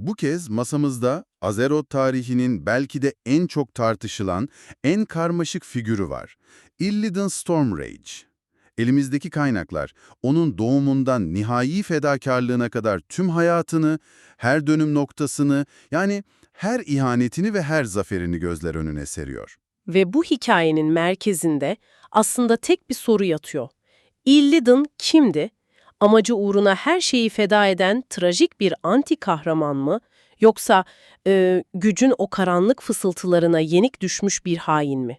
Bu kez masamızda Azeroth tarihinin belki de en çok tartışılan, en karmaşık figürü var. Illidan Stormrage. Elimizdeki kaynaklar, onun doğumundan nihai fedakarlığına kadar tüm hayatını, her dönüm noktasını, yani her ihanetini ve her zaferini gözler önüne seriyor. Ve bu hikayenin merkezinde aslında tek bir soru yatıyor. Illidan kimdi? Amacı uğruna her şeyi feda eden trajik bir anti kahraman mı? Yoksa e, gücün o karanlık fısıltılarına yenik düşmüş bir hain mi?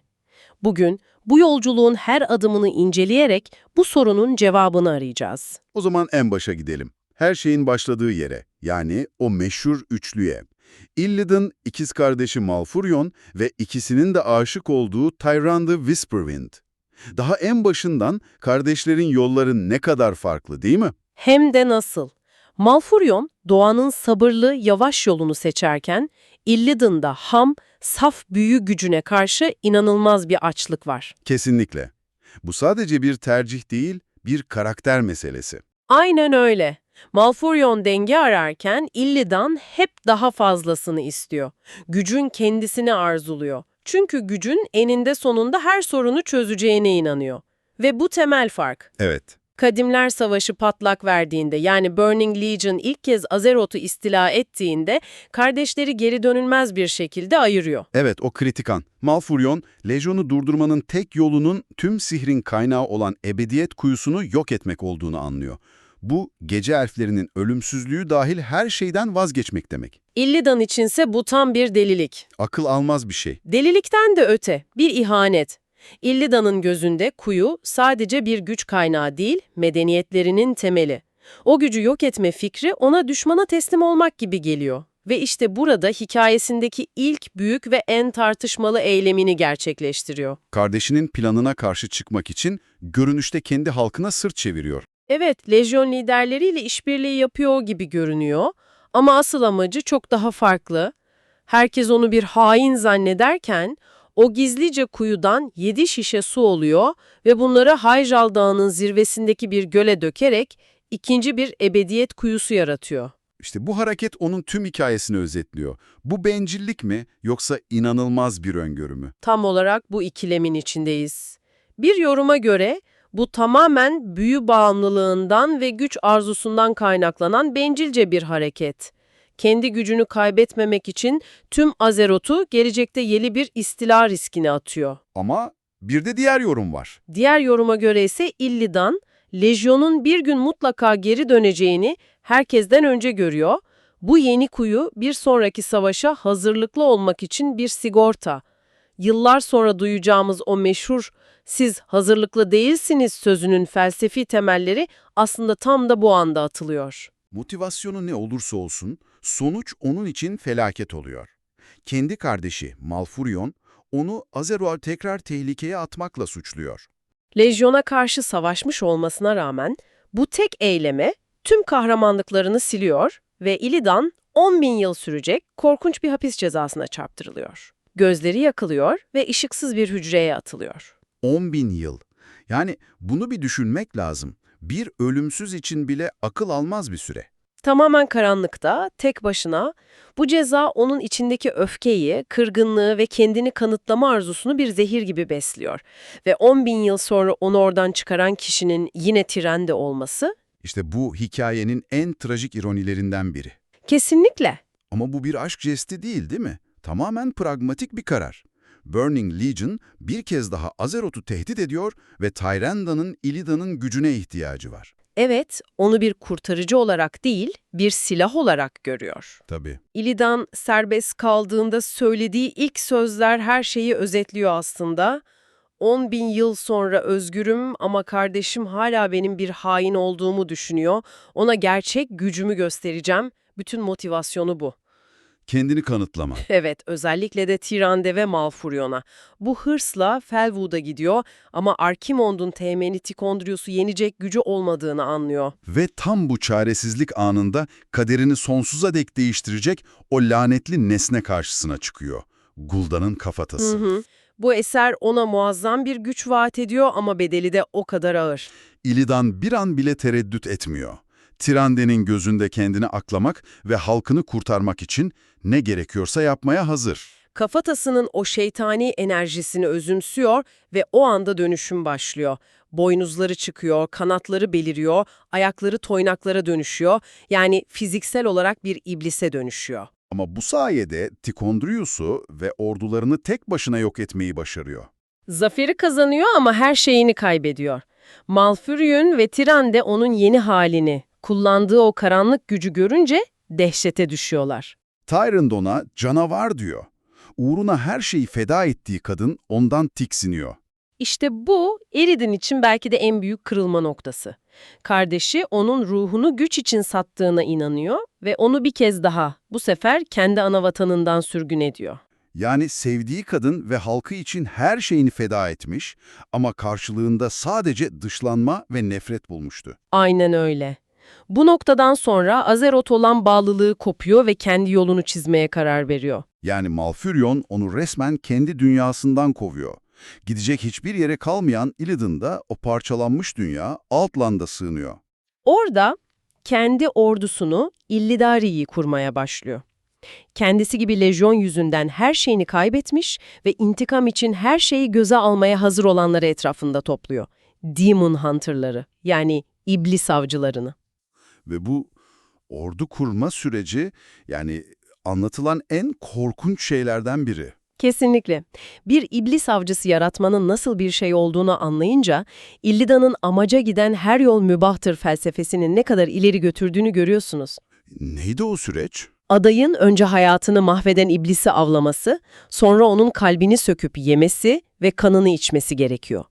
Bugün bu yolculuğun her adımını inceleyerek bu sorunun cevabını arayacağız. O zaman en başa gidelim. Her şeyin başladığı yere, yani o meşhur üçlüye. Illidan ikiz kardeşi Malfurion ve ikisinin de aşık olduğu Tyrande Whisperwind. Daha en başından kardeşlerin yolları ne kadar farklı değil mi? Hem de nasıl? Malfurion, doğanın sabırlı, yavaş yolunu seçerken, Illidan'da ham, saf büyü gücüne karşı inanılmaz bir açlık var. Kesinlikle. Bu sadece bir tercih değil, bir karakter meselesi. Aynen öyle. Malfurion denge ararken Illidan hep daha fazlasını istiyor. Gücün kendisini arzuluyor. Çünkü gücün eninde sonunda her sorunu çözeceğine inanıyor. Ve bu temel fark. Evet. Kadimler Savaşı patlak verdiğinde yani Burning Legion ilk kez Azeroth'u istila ettiğinde kardeşleri geri dönülmez bir şekilde ayırıyor. Evet, o kritik an. Malfurion, Legion'u durdurmanın tek yolunun tüm sihrin kaynağı olan ebediyet kuyusunu yok etmek olduğunu anlıyor. Bu, gece elflerinin ölümsüzlüğü dahil her şeyden vazgeçmek demek. Illidan içinse bu tam bir delilik. Akıl almaz bir şey. Delilikten de öte, bir ihanet. Illidan'ın gözünde kuyu sadece bir güç kaynağı değil, medeniyetlerinin temeli. O gücü yok etme fikri ona düşmana teslim olmak gibi geliyor. Ve işte burada hikayesindeki ilk büyük ve en tartışmalı eylemini gerçekleştiriyor. Kardeşinin planına karşı çıkmak için görünüşte kendi halkına sırt çeviriyor. Evet, lejyon liderleriyle işbirliği yapıyor gibi görünüyor ama asıl amacı çok daha farklı. Herkes onu bir hain zannederken o gizlice kuyudan yedi şişe su oluyor ve bunları Hayjal Dağı'nın zirvesindeki bir göle dökerek ikinci bir ebediyet kuyusu yaratıyor. İşte bu hareket onun tüm hikayesini özetliyor. Bu bencillik mi yoksa inanılmaz bir öngörü mü? Tam olarak bu ikilemin içindeyiz. Bir yoruma göre bu tamamen büyü bağımlılığından ve güç arzusundan kaynaklanan bencilce bir hareket. Kendi gücünü kaybetmemek için tüm Azeroth'u gelecekte yeni bir istila riskine atıyor. Ama bir de diğer yorum var. Diğer yoruma göre ise Illidan, Lejyon'un bir gün mutlaka geri döneceğini herkesten önce görüyor. Bu yeni kuyu bir sonraki savaşa hazırlıklı olmak için bir sigorta. Yıllar sonra duyacağımız o meşhur siz hazırlıklı değilsiniz sözünün felsefi temelleri aslında tam da bu anda atılıyor. Motivasyonu ne olursa olsun, sonuç onun için felaket oluyor. Kendi kardeşi Malfurion, onu Azeroth'u tekrar tehlikeye atmakla suçluyor. Lejyona karşı savaşmış olmasına rağmen bu tek eyleme tüm kahramanlıklarını siliyor ve Illidan 10 bin yıl sürecek korkunç bir hapis cezasına çarptırılıyor. Gözleri yakılıyor ve ışıksız bir hücreye atılıyor. 10 bin yıl. Yani bunu bir düşünmek lazım. Bir ölümsüz için bile akıl almaz bir süre. Tamamen karanlıkta, tek başına, bu ceza onun içindeki öfkeyi, kırgınlığı ve kendini kanıtlama arzusunu bir zehir gibi besliyor. Ve 10 bin yıl sonra onu oradan çıkaran kişinin yine Tirende olması, İşte bu hikayenin en trajik ironilerinden biri. kesinlikle. Ama bu bir aşk jesti değil değil mi? Tamamen pragmatik bir karar. Burning Legion bir kez daha Azeroth'u tehdit ediyor ve Tyranda'nın Illida'nın gücüne ihtiyacı var. Evet, onu bir kurtarıcı olarak değil, bir silah olarak görüyor. Tabii. Illidan serbest kaldığında söylediği ilk sözler her şeyi özetliyor aslında. 10 bin yıl sonra özgürüm ama kardeşim hala benim bir hain olduğumu düşünüyor. Ona gerçek gücümü göstereceğim. Bütün motivasyonu bu. Kendini kanıtlama. Evet, özellikle de Tyrande ve Malfurion'a. Bu hırsla Felwood'a gidiyor ama Arkimond'un teğmeni Tikondrius'u yenecek gücü olmadığını anlıyor. Ve tam bu çaresizlik anında kaderini sonsuza dek değiştirecek o lanetli nesne karşısına çıkıyor. Gul'dan'ın kafatası. Hı hı. Bu eser ona muazzam bir güç vaat ediyor ama bedeli de o kadar ağır. Illidan bir an bile tereddüt etmiyor. Tirande'nin gözünde kendini aklamak ve halkını kurtarmak için ne gerekiyorsa yapmaya hazır. Kafatasının o şeytani enerjisini özümsüyor ve o anda dönüşüm başlıyor. Boynuzları çıkıyor, kanatları beliriyor, ayakları toynaklara dönüşüyor. Yani fiziksel olarak bir iblise dönüşüyor. Ama bu sayede Tikondrius'u ve ordularını tek başına yok etmeyi başarıyor. Zaferi kazanıyor ama her şeyini kaybediyor. Malfurion ve Tirande onun yeni halini, kullandığı o karanlık gücü görünce dehşete düşüyorlar. Tyrant ona canavar diyor. Uğruna her şeyi feda ettiği kadın ondan tiksiniyor. İşte bu Eridin için belki de en büyük kırılma noktası. Kardeşi onun ruhunu güç için sattığına inanıyor ve onu bir kez daha bu sefer kendi ana vatanından sürgün ediyor. Yani sevdiği kadın ve halkı için her şeyini feda etmiş ama karşılığında sadece dışlanma ve nefret bulmuştu. Aynen öyle. Bu noktadan sonra Azeroth olan bağlılığı kopuyor ve kendi yolunu çizmeye karar veriyor. Yani Malfurion onu resmen kendi dünyasından kovuyor. Gidecek hiçbir yere kalmayan Illidan da o parçalanmış dünya Outland'a sığınıyor. Orada kendi ordusunu Illidari'yi kurmaya başlıyor. Kendisi gibi lejyon yüzünden her şeyini kaybetmiş ve intikam için her şeyi göze almaya hazır olanları etrafında topluyor. Demon Hunter'ları yani iblis avcılarını. Ve bu ordu kurma süreci yani anlatılan en korkunç şeylerden biri. Kesinlikle. Bir iblis avcısı yaratmanın nasıl bir şey olduğunu anlayınca, Illidan'ın amaca giden her yol mübahtır felsefesinin ne kadar ileri götürdüğünü görüyorsunuz. Neydi o süreç? Adayın önce hayatını mahveden iblisi avlaması, sonra onun kalbini söküp yemesi ve kanını içmesi gerekiyor.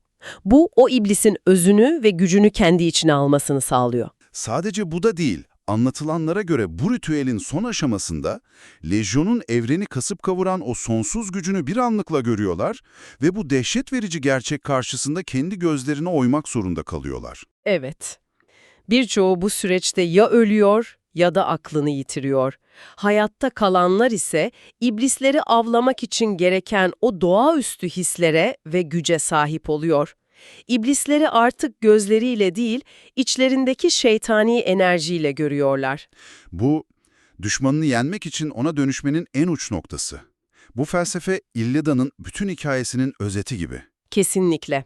Bu, o iblisin özünü ve gücünü kendi içine almasını sağlıyor. Sadece bu da değil. Anlatılanlara göre bu ritüelin son aşamasında Lejyon'un evreni kasıp kavuran o sonsuz gücünü bir anlıkla görüyorlar ve bu dehşet verici gerçek karşısında kendi gözlerine oymak zorunda kalıyorlar. Evet. Birçoğu bu süreçte ya ölüyor ya da aklını yitiriyor. Hayatta kalanlar ise iblisleri avlamak için gereken o doğaüstü hislere ve güce sahip oluyor. İblisleri artık gözleriyle değil, içlerindeki şeytani enerjiyle görüyorlar. Bu, düşmanını yenmek için ona dönüşmenin en uç noktası. Bu felsefe Illidan'ın bütün hikayesinin özeti gibi. Kesinlikle.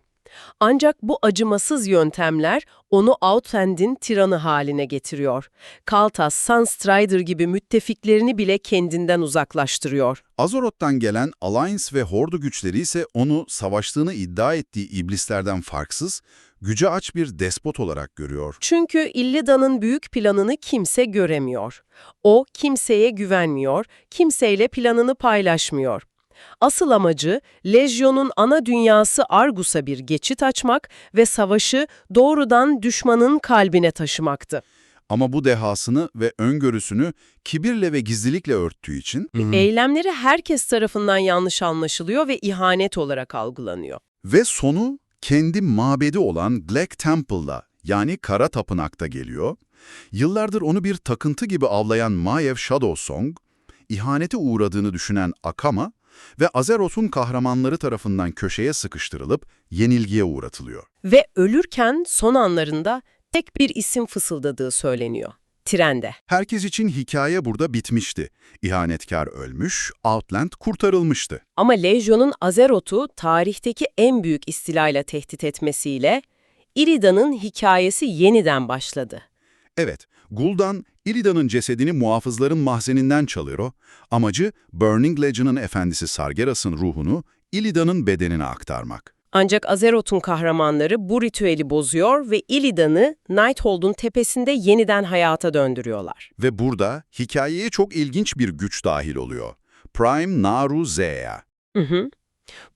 Ancak bu acımasız yöntemler onu Outland'in tiranı haline getiriyor. Kaltas, Sunstrider gibi müttefiklerini bile kendinden uzaklaştırıyor. Azeroth'tan gelen Alliance ve Horde güçleri ise onu savaştığını iddia ettiği iblislerden farksız, güce aç bir despot olarak görüyor. Çünkü Illidan'ın büyük planını kimse göremiyor. O kimseye güvenmiyor, kimseyle planını paylaşmıyor. Asıl amacı Lejyon'un ana dünyası Argus'a bir geçit açmak ve savaşı doğrudan düşmanın kalbine taşımaktı. Ama bu dehasını ve öngörüsünü kibirle ve gizlilikle örttüğü için Eylemleri herkes tarafından yanlış anlaşılıyor ve ihanet olarak algılanıyor. ve sonu kendi mabedi olan Black Temple'la yani Kara Tapınak'ta geliyor. Yıllardır onu bir takıntı gibi avlayan Maiev Shadowsong, ihanete uğradığını düşünen Akama ve Azeroth'un kahramanları tarafından köşeye sıkıştırılıp yenilgiye uğratılıyor. Ve ölürken son anlarında tek bir isim fısıldadığı söyleniyor. Trende. Herkes için hikaye burada bitmişti. İhanetkar ölmüş, Outland kurtarılmıştı. Ama Lejyon'un Azeroth'u tarihteki en büyük istilayla tehdit etmesiyle Irida'nın hikayesi yeniden başladı. Evet, Gul'dan Illidan'ın cesedini muhafızların mahzeninden çalıyor. Amacı Burning Legion'ın efendisi Sargeras'ın ruhunu Illidan'ın bedenine aktarmak. Ancak Azeroth'un kahramanları bu ritüeli bozuyor ve Illidan'ı Nighthold'un tepesinde yeniden hayata döndürüyorlar. Ve burada hikayeye çok ilginç bir güç dahil oluyor. Prime Naru Zeya. Hı hı.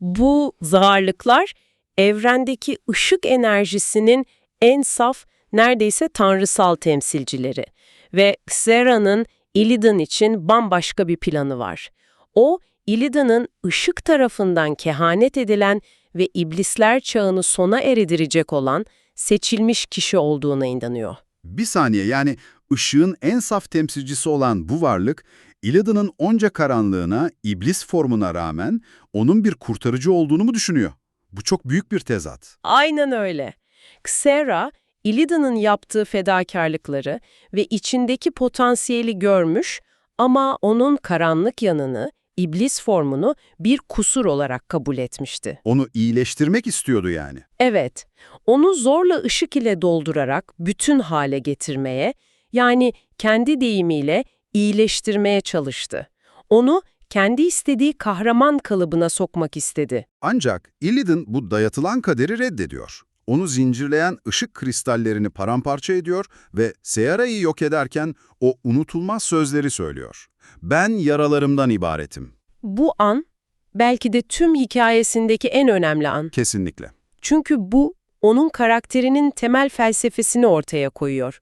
Bu zaharlıklar evrendeki ışık enerjisinin en saf, neredeyse tanrısal temsilcileri. Ve Xera'nın Illidan için bambaşka bir planı var. O, Illidan'ın ışık tarafından kehanet edilen ve iblisler çağını sona erdirecek olan seçilmiş kişi olduğuna inanıyor. Bir saniye yani ışığın en saf temsilcisi olan bu varlık, Illidan'ın onca karanlığına, iblis formuna rağmen onun bir kurtarıcı olduğunu mu düşünüyor? Bu çok büyük bir tezat. Aynen öyle. Xera, Illidan'ın yaptığı fedakarlıkları ve içindeki potansiyeli görmüş ama onun karanlık yanını, iblis formunu bir kusur olarak kabul etmişti. Onu iyileştirmek istiyordu yani. Evet, onu zorla ışık ile doldurarak bütün hale getirmeye, yani kendi deyimiyle iyileştirmeye çalıştı. Onu kendi istediği kahraman kalıbına sokmak istedi. Ancak Illidan bu dayatılan kaderi reddediyor. Onu zincirleyen ışık kristallerini paramparça ediyor ve Seara'yı yok ederken o unutulmaz sözleri söylüyor. Ben yaralarımdan ibaretim. Bu an, belki de tüm hikayesindeki en önemli an. Kesinlikle. Çünkü bu, onun karakterinin temel felsefesini ortaya koyuyor.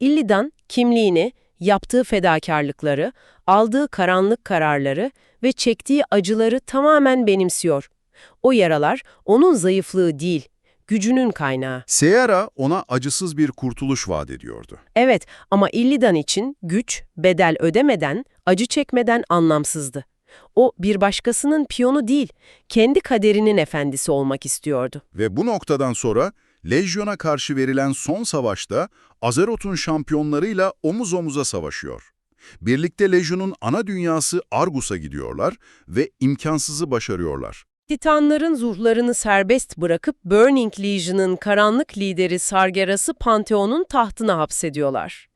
Illidan, kimliğini, yaptığı fedakarlıkları, aldığı karanlık kararları ve çektiği acıları tamamen benimsiyor. O yaralar, onun zayıflığı değil, gücünün kaynağı. Seara ona acısız bir kurtuluş vaat ediyordu. Evet ama Illidan için güç, bedel ödemeden, acı çekmeden anlamsızdı. O bir başkasının piyonu değil, kendi kaderinin efendisi olmak istiyordu. Ve bu noktadan sonra Legion'a karşı verilen son savaşta Azeroth'un şampiyonlarıyla omuz omuza savaşıyor. Birlikte Legion'un ana dünyası Argus'a gidiyorlar ve imkansızı başarıyorlar. Titanların ruhlarını serbest bırakıp Burning Legion'ın karanlık lideri Sargeras'ı Pantheon'un tahtına hapsediyorlar.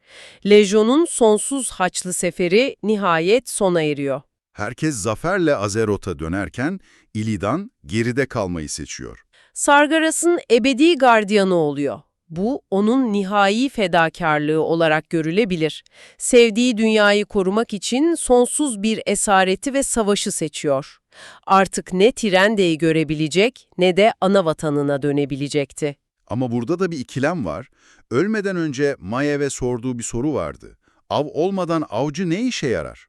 Legion'un sonsuz haçlı seferi nihayet sona eriyor. Herkes zaferle Azeroth'a dönerken Illidan geride kalmayı seçiyor. Sargeras'ın ebedi gardiyanı oluyor. Bu, onun nihai fedakarlığı olarak görülebilir. Sevdiği dünyayı korumak için sonsuz bir esareti ve savaşı seçiyor. Artık ne Tirende'yi görebilecek ne de ana vatanına dönebilecekti. Ama burada da bir ikilem var. Ölmeden önce Mayev'e sorduğu bir soru vardı. Av olmadan avcı ne işe yarar?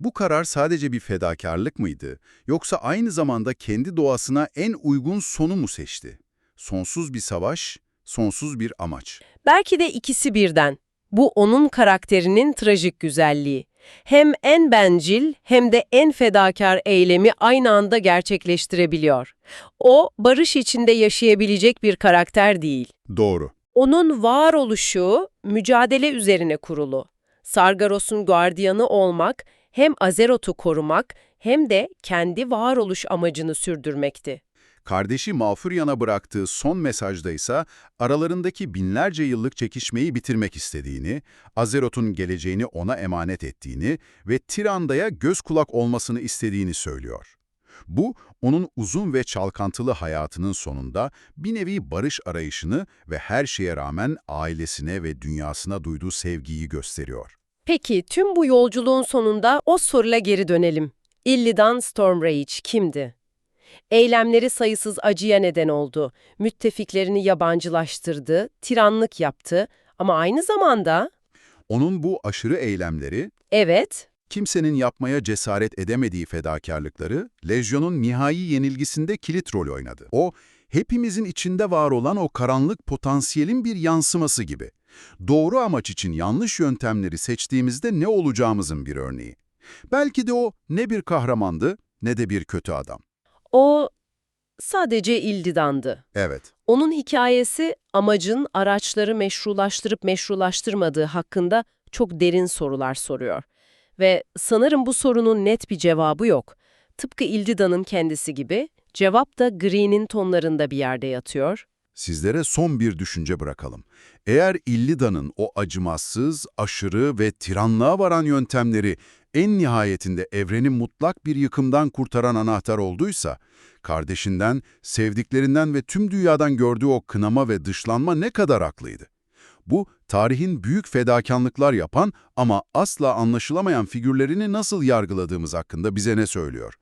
Bu karar sadece bir fedakarlık mıydı? Yoksa aynı zamanda kendi doğasına en uygun sonu mu seçti? Sonsuz bir savaş, sonsuz bir amaç. Belki de ikisi birden. Bu onun karakterinin trajik güzelliği. Hem en bencil hem de en fedakar eylemi aynı anda gerçekleştirebiliyor. O, barış içinde yaşayabilecek bir karakter değil. Doğru. Onun varoluşu mücadele üzerine kurulu. Sargaros'un gardiyanı olmak hem Azeroth'u korumak hem de kendi varoluş amacını sürdürmekti. Kardeşi Malfurion'a bıraktığı son mesajda ise aralarındaki binlerce yıllık çekişmeyi bitirmek istediğini, Azeroth'un geleceğini ona emanet ettiğini ve Tiranda'ya göz kulak olmasını istediğini söylüyor. Bu, onun uzun ve çalkantılı hayatının sonunda bir nevi barış arayışını ve her şeye rağmen ailesine ve dünyasına duyduğu sevgiyi gösteriyor. Peki tüm bu yolculuğun sonunda o soruyla geri dönelim. Illidan Stormrage kimdi? Eylemleri sayısız acıya neden oldu, müttefiklerini yabancılaştırdı, tiranlık yaptı ama aynı zamanda, Onun bu aşırı eylemleri, evet, kimsenin yapmaya cesaret edemediği fedakarlıkları, Legion'un nihai yenilgisinde kilit rol oynadı. O, hepimizin içinde var olan o karanlık potansiyelin bir yansıması gibi. Doğru amaç için yanlış yöntemleri seçtiğimizde ne olacağımızın bir örneği. Belki de o ne bir kahramandı ne de bir kötü adam. O sadece Illidan'dı. Evet, Onun hikayesi amacın araçları meşrulaştırıp meşrulaştırmadığı hakkında çok derin sorular soruyor. Ve sanırım bu sorunun net bir cevabı yok. Tıpkı Illidan'ın kendisi gibi cevap da Green'in tonlarında bir yerde yatıyor. sizlere son bir düşünce bırakalım. Eğer Illida'nın o acımasız, aşırı ve tiranlığa varan yöntemleri en nihayetinde evreni mutlak bir yıkımdan kurtaran anahtar olduysa, kardeşinden, sevdiklerinden ve tüm dünyadan gördüğü o kınama ve dışlanma ne kadar haklıydı? Bu, tarihin büyük fedakarlıklar yapan ama asla anlaşılamayan figürlerini nasıl yargıladığımız hakkında bize ne söylüyor?